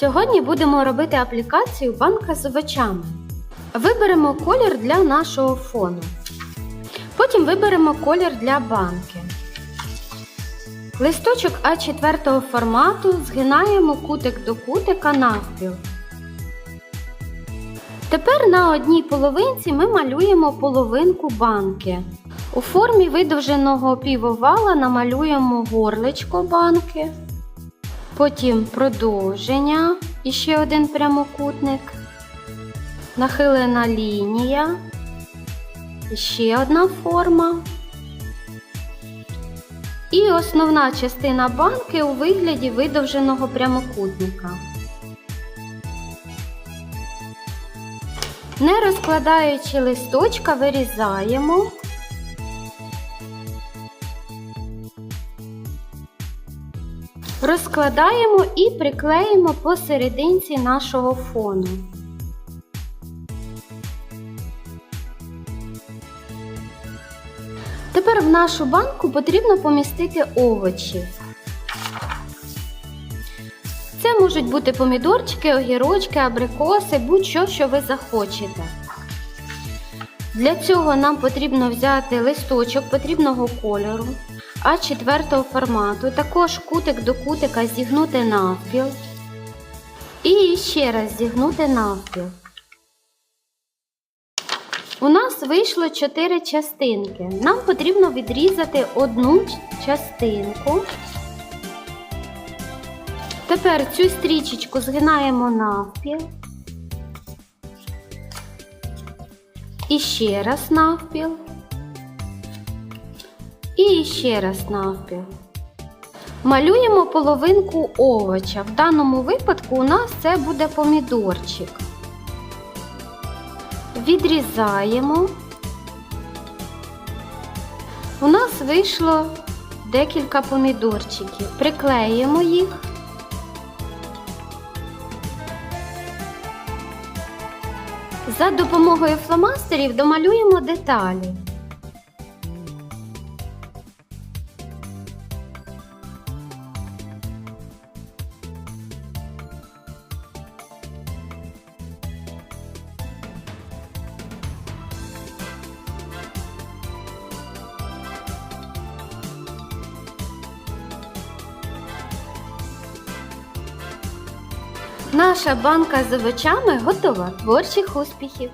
Сьогодні будемо робити аплікацію банка з овочами. Виберемо колір для нашого фону. Потім виберемо колір для банки. Листочок А4 формату згинаємо кутик до кутика навпіл. Тепер на одній половинці ми малюємо половинку банки. У формі видовженого півовала намалюємо горличко банки, потім продовження і ще один прямокутник, нахилена лінія, і ще одна форма. І основна частина банки у вигляді видовженого прямокутника. Не розкладаючи листочка, вирізаємо. Розкладаємо і приклеїмо посерединці нашого фону. Тепер в нашу банку потрібно помістити овочі. Це можуть бути помідорчики, огірочки, абрикоси, будь-що, що ви захочете. Для цього нам потрібно взяти листочок потрібного кольору, А4 формату, також кутик до кутика зігнути навпіл. І ще раз зігнути навпіл. У нас вийшло 4 частинки. Нам потрібно відрізати одну частинку. Тепер цю стрічечку згинаємо навпіл. І ще раз навпіл. І ще раз навпіл. Малюємо половинку овоча. В даному випадку у нас це буде помідорчик. Відрізаємо. У нас вийшло декілька помідорчиків. Приклеїмо їх. За допомогою фломастерів домалюємо деталі. Наша банка з овочами готова. Творчих успіхів!